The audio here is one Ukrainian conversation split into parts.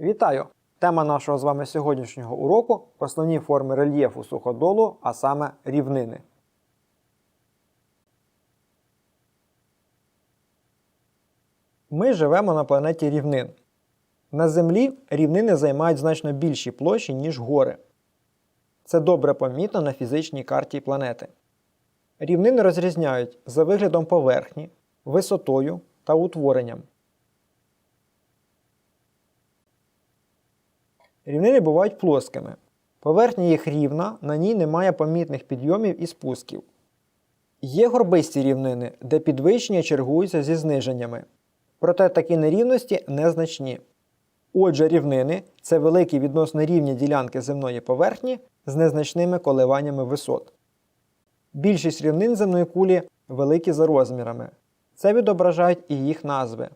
Вітаю! Тема нашого з вами сьогоднішнього уроку основні форми рельєфу суходолу, а саме рівнини. Ми живемо на планеті рівнин. На Землі рівнини займають значно більші площі, ніж гори. Це добре помітно на фізичній карті планети. Рівнини розрізняють за виглядом поверхні, висотою та утворенням. Рівнини бувають плоскими. Поверхня їх рівна, на ній немає помітних підйомів і спусків. Є горбисті рівнини, де підвищення чергуються зі зниженнями. Проте такі нерівності незначні. Отже, рівнини це великі відносно рівні ділянки земної поверхні з незначними коливаннями висот. Більшість рівнин земної кулі великі за розмірами. Це відображають і їх назви: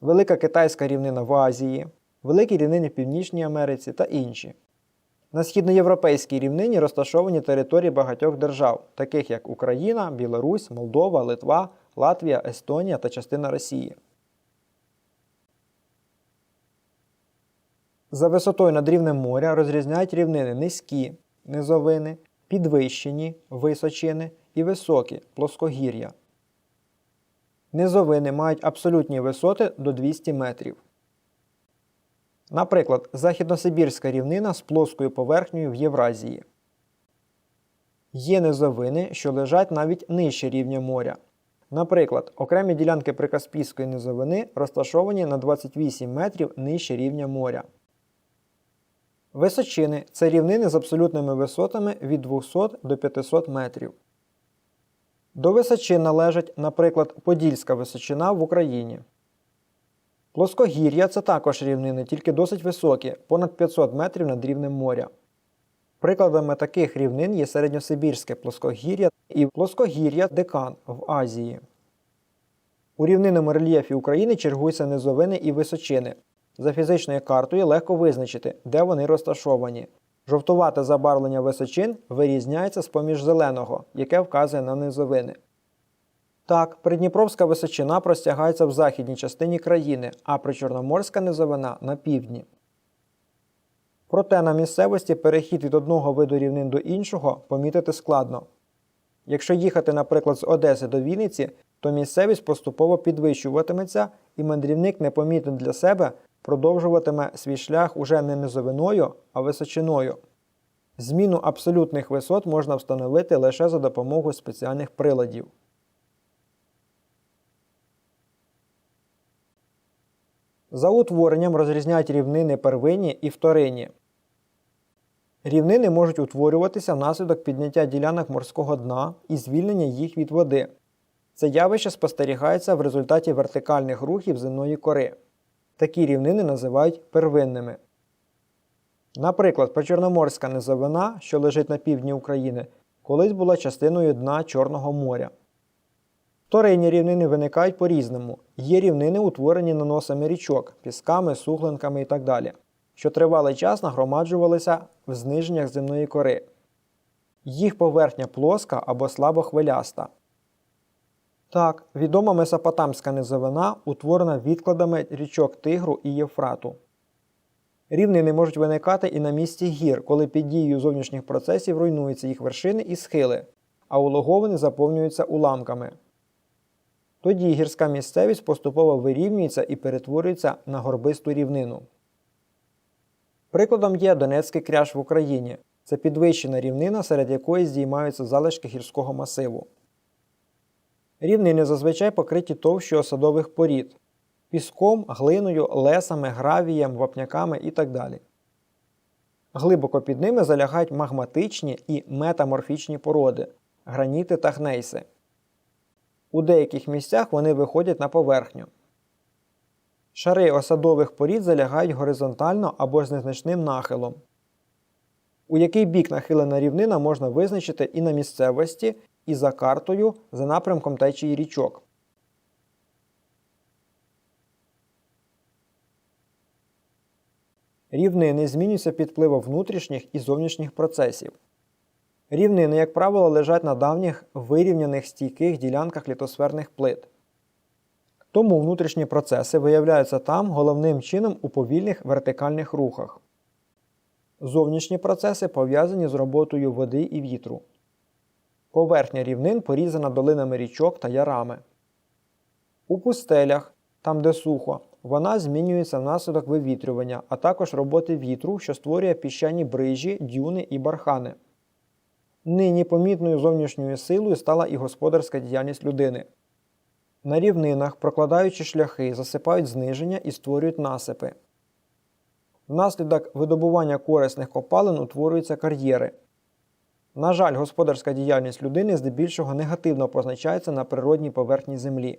Велика Китайська рівнина в Азії, Великі рівнини в Північній Америці та інші. На східноєвропейській рівнині розташовані території багатьох держав, таких як Україна, Білорусь, Молдова, Литва, Латвія, Естонія та частина Росії. За висотою над рівнем моря розрізняють рівнини низькі, низовини, підвищені, височини і високі плоскогір'я. Низовини мають абсолютні висоти до 200 метрів. Наприклад, Західносибірська рівнина з плоскою поверхнею в Євразії. Є низовини, що лежать навіть нижче рівня моря. Наприклад, окремі ділянки Прикаспійської низовини розташовані на 28 метрів нижче рівня моря. Височини це рівнини з абсолютними висотами від 200 до 500 метрів. До височин належать, наприклад, Подільська височина в Україні. Плоскогір'я це також рівнини, тільки досить високі, понад 500 метрів над рівнем моря. Прикладами таких рівнин є середньосибірське плоскогір'я і плоскогір'я Декан в Азії. У рівнинному рельєфі України чергуються низовини і височини. За фізичною картою легко визначити, де вони розташовані. Жовтувате забарвлення височин вирізняється з поміж зеленого, яке вказує на низовини. Так, Придніпровська височина простягається в західній частині країни, а причорноморська низовина на півдні. Проте на місцевості перехід від одного виду рівнин до іншого помітити складно. Якщо їхати, наприклад, з Одеси до Вінниці, то місцевість поступово підвищуватиметься і мандрівник непомітно для себе продовжуватиме свій шлях уже не низовиною, а височиною. Зміну абсолютних висот можна встановити лише за допомогою спеціальних приладів. За утворенням розрізняють рівнини первинні і вторинні. Рівнини можуть утворюватися внаслідок підняття ділянок морського дна і звільнення їх від води. Це явище спостерігається в результаті вертикальних рухів земної кори. Такі рівнини називають первинними. Наприклад, Причорноморська низовина, що лежить на півдні України, колись була частиною дна Чорного моря. Вторинні рівнини виникають по-різному. Є рівнини, утворені наносами річок, пісками, суглинками і так далі, що тривалий час нагромаджувалися в зниженнях земної кори. Їх поверхня плоска або слабо хвиляста. Так, відома Месопотамська низовина утворена відкладами річок Тигру і Євфрату. Рівнини можуть виникати і на місці гір, коли під дією зовнішніх процесів руйнуються їх вершини і схили, а улоговини заповнюються уламками. Тоді гірська місцевість поступово вирівнюється і перетворюється на горбисту рівнину. Прикладом є Донецький кряж в Україні. Це підвищена рівнина, серед якої здіймаються залишки гірського масиву. Рівнини зазвичай покриті товщою осадових порід піском, глиною, лесами, гравієм, вапняками і так далі. Глибоко під ними залягають магматичні і метаморфічні породи граніти та гнейси. У деяких місцях вони виходять на поверхню. Шари осадових порід залягають горизонтально або з незначним нахилом. У який бік нахилена рівнина можна визначити і на місцевості, і за картою за напрямком течії річок. Рівнини змінюються під впливом внутрішніх і зовнішніх процесів. Рівнини, як правило, лежать на давніх вирівняних стійких ділянках літосферних плит. Тому внутрішні процеси виявляються там головним чином у повільних вертикальних рухах. Зовнішні процеси пов'язані з роботою води і вітру. Поверхня рівнин порізана долинами річок та ярами. У пустелях, там де сухо, вона змінюється внаслідок вивітрювання, а також роботи вітру, що створює піщані брижі, дюни і бархани. Нині помітною зовнішньою силою стала і господарська діяльність людини. На рівнинах, прокладаючи шляхи, засипають зниження і створюють насипи. Внаслідок видобування корисних копалин утворюються кар'єри. На жаль, господарська діяльність людини здебільшого негативно позначається на природній поверхні землі.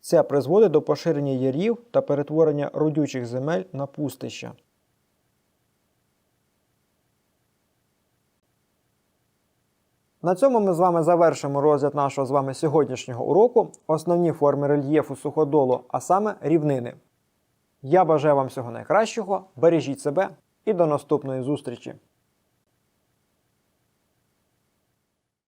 Це призводить до поширення ярів та перетворення родючих земель на пустища. На цьому ми з вами завершимо розгляд нашого з вами сьогоднішнього уроку основні форми рельєфу суходолу, а саме рівнини. Я бажаю вам всього найкращого, бережіть себе і до наступної зустрічі!